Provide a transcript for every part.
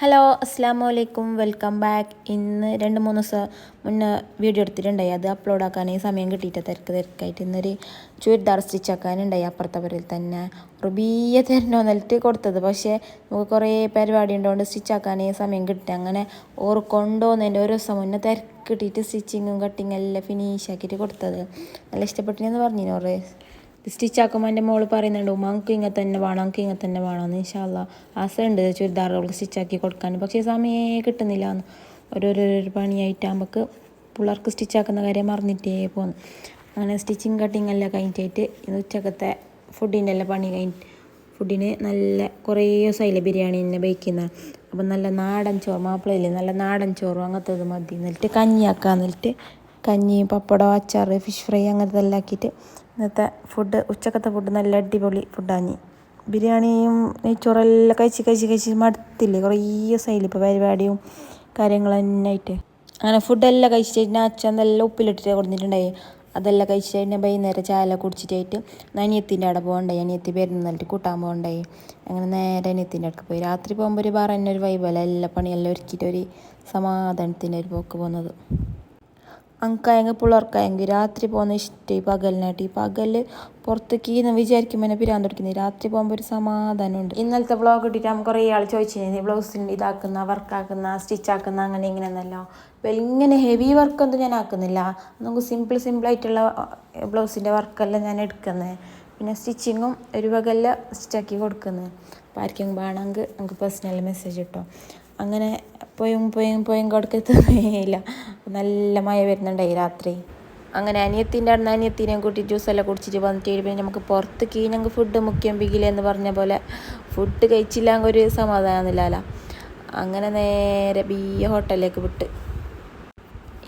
Hello അസ്സാം വലൈക്കും welcome back. ഇന്ന് രണ്ട് മൂന്ന് ദിവസം മുന്നേ വീഡിയോ എടുത്തിട്ടുണ്ടായി. അത് അപ്ലോഡ് ആക്കാനേ സമയം കിട്ടിയിട്ട് തിരക്ക് തിരക്കായിട്ട് ഇന്നൊരു ചുരിദാർ സ്റ്റിച്ച് ആക്കാനുണ്ടായി. അപ്പുറത്തെ പേരിൽ തന്നെ റുബിയ തരണോ എന്നിട്ട് കൊടുത്തത്. പക്ഷേ നമുക്ക് കുറേ പരിപാടി ഉണ്ടോണ്ട് സ്റ്റിച്ച് ആക്കാനേ സമയം കിട്ടി അങ്ങനെ ഓർ കൊണ്ടുപോകുന്നതിന്റെ ഒരു ദിവസം മുന്നേ തിരക്ക് കിട്ടിയിട്ട് സ്റ്റിച്ചിങ്ങും കട്ടിങ്ങും എല്ലാം ഫിനിഷ് ആക്കിയിട്ട് കൊടുത്തത്. നല്ല ഇഷ്ടപ്പെട്ടിനെന്ന് പറഞ്ഞു ഓറ് സ്റ്റിച്ച് ആക്കുമ്പോൾ എന്റെ മോൾ പറയുന്നുണ്ട് ഉമ്മ നമുക്ക് ഇങ്ങനെ തന്നെ വേണം നമുക്ക് ഇങ്ങനെ തന്നെ വേണമെന്ന് ഇൻഷാല്ല ആസയുണ്ട് ചുരിദാറുകൾക്ക് സ്റ്റിച്ചാക്കി കൊടുക്കാൻ. പക്ഷേ സമയേ കിട്ടുന്നില്ല. ഓരോരോ പണിയായിട്ട് നമുക്ക് പിള്ളേർക്ക് സ്റ്റിച്ചാക്കുന്ന കാര്യം മറന്നിട്ടേ പോകുന്നു അങ്ങനെ സ്റ്റിച്ചിങ് കട്ടിങ് എല്ലാം കഴിഞ്ഞിട്ടായിട്ട് ഇന്ന് ഉച്ചക്കത്തെ ഫുഡിന്റെ എല്ലാം പണി കഴിഞ്ഞ് ഫുഡിന് നല്ല കുറേ ദിവസമായില്ലേ ബിരിയാണി തന്നെ ബേക്കുന്ന അപ്പം നല്ല നാടൻ ചോറ് മാപ്പിളയില്ലേ നല്ല നാടൻ ചോറും അങ്ങനത്തെ മതി എന്നിട്ട് കഞ്ഞിയാക്കാന്നിട്ട് കഞ്ഞി പപ്പടം അച്ചാർ ഫിഷ് ഫ്രൈ അങ്ങനത്തെ എല്ലാം ആക്കിയിട്ട് ഇന്നത്തെ ഫുഡ് ഉച്ചക്കത്തെ ഫുഡ് നല്ല അടിപൊളി ഫുഡാണ് ബിരിയാണിയും നെയ്ച്ചോറെല്ലാം കഴിച്ച് കഴിച്ച് കഴിച്ച് മടുത്തില്ലേ? കുറേ ദിവസമായില്ലേ ഇപ്പോൾ പരിപാടിയും കാര്യങ്ങൾ തന്നെ ആയിട്ട് അങ്ങനെ ഫുഡെല്ലാം കഴിച്ചിട്ട് ഞാൻ അച്ഛൻ നല്ല ഉപ്പിലിട്ടിട്ട് കൊടുത്തിട്ടുണ്ടായി. അതെല്ലാം കഴിച്ചിട്ട് പിന്നെ വൈകുന്നേരം ചായ കുടിച്ചിട്ടായിട്ട് അനിയത്തിന്റെ അവിടെ പോകണ്ടായി. അനിയത്തി വരുന്നിട്ട് കൂട്ടാൻ പോകണ്ടായി. അങ്ങനെ നേരെ അനിയത്തിന്റെ അടുക്ക് പോയി. രാത്രി പോകുമ്പോൾ ഒരു പറ തന്നെ ഒരു വൈബല്ല എല്ലാ പണിയെല്ലാം ഒരുക്കിയിട്ട് ഒരു സമാധാനത്തിന്റെ ഒരു പോക്ക് പോകുന്നത്. അങ്കായെങ്കിൽ പിള്ളേർക്കായെങ്കിൽ രാത്രി പോകുന്ന ഇഷ്ടം ഈ പകലിനായിട്ട് ഈ പകൽ പുറത്തേക്ക് എന്ന് വിചാരിക്കുമ്പോൾ എന്നെ പിരാൻ തുടക്കുന്നത് രാത്രി പോകുമ്പോൾ ഒരു സമാധാനമുണ്ട്. ഇന്നലത്തെ വ്ളോഗ് ഇട്ടിട്ട് നമുക്ക് കുറേ ആൾ ചോദിച്ചിരുന്നു ബ്ലൗസിന്റെ ഇതാക്കുന്ന വർക്കാക്കുന്ന സ്റ്റിച്ചാക്കുന്ന അങ്ങനെ ഇങ്ങനെയെന്നല്ലോ അപ്പോൾ ഇങ്ങനെ ഹെവി വർക്കൊന്നും ഞാൻ ആക്കുന്നില്ല. നമുക്ക് സിമ്പിൾ സിമ്പിളായിട്ടുള്ള ബ്ലൗസിന്റെ വർക്കെല്ലാം ഞാൻ എടുക്കുന്നത് പിന്നെ സ്റ്റിച്ചിങ്ങും ഒരു വകല്ല സ്റ്റിച്ചാക്കി കൊടുക്കുന്നത് അപ്പോൾ ആർക്കെങ്കിലും വേണമെങ്കിൽ നമുക്ക് പേഴ്സണൽ മെസ്സേജ് കിട്ടും അങ്ങനെ പോയും പോയും പോയും കൊടുക്കത്തൊന്നുമില്ല നല്ല മഴ വരുന്നുണ്ടായി രാത്രി. അങ്ങനെ അനിയത്തിന്റെ അടുന്ന് അനിയത്തിനെയും കൂട്ടി ജ്യൂസെല്ലാം കുടിച്ചിട്ട് വന്നിട്ട് പിന്നെ നമുക്ക് പുറത്ത് ഞങ്ങൾക്ക് ഫുഡ് മുഖ്യം ബിഗിലെന്ന് പറഞ്ഞ പോലെ ഫുഡ് കഴിച്ചില്ലെങ്കിൽ ഒരു സമാധാനമില്ലല്ലോ അങ്ങനെ നേരെ ബി ഹോട്ടലിലേക്ക് വിട്ട്.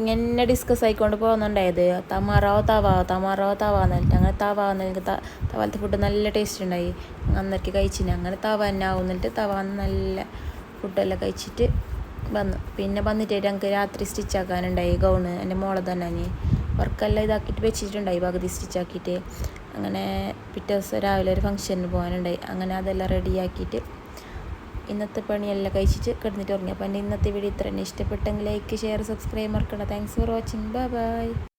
ഇങ്ങനെ ഡിസ്കസ് ആയിക്കൊണ്ട് പോകുന്നുണ്ടായത്. തമാറോ തവാവോ തമാറോ തവാന്ന് പറഞ്ഞിട്ട്. അങ്ങനെ തവാന്ന് എനിക്ക് തവാലത്തെ ഫുഡ് നല്ല ടേസ്റ്റ് ഉണ്ടായി. അന്നേക്ക് കഴിച്ചിന്. അങ്ങനെ തവ തന്നെ ആവുന്നിട്ട് തവാന്ന് നല്ല ഫുഡെല്ലാം കഴിച്ചിട്ട് വന്നു. പിന്നെ വന്നിട്ട് ഞങ്ങൾക്ക് രാത്രി സ്റ്റിച്ച് ആക്കാനുണ്ടായി. ഗൗണ് എന്റെ മോളെ തന്നെ നീ വർക്കെല്ലാം ഇതാക്കിയിട്ട് വെച്ചിട്ടുണ്ടായി. പകുതി സ്റ്റിച്ച് ആക്കിയിട്ട്. അങ്ങനെ പിറ്റേ ദിവസം രാവിലെ ഒരു ഫംഗ്ഷന് പോകാനുണ്ടായി. അങ്ങനെ അതെല്ലാം റെഡിയാക്കിയിട്ട് ഇന്നത്തെ പണിയെല്ലാം കഴിച്ചിട്ട് കിടന്നിട്ട് ഉറങ്ങി. അപ്പോൾ എന്റെ ഇന്നത്തെ വീഡിയോ ഇത്ര തന്നെ. ഇഷ്ടപ്പെട്ടെങ്കിൽ ലൈക്ക് ഷെയർ സബ്സ്ക്രൈബ് മറക്കണ്ട. Thanks for watching bye bye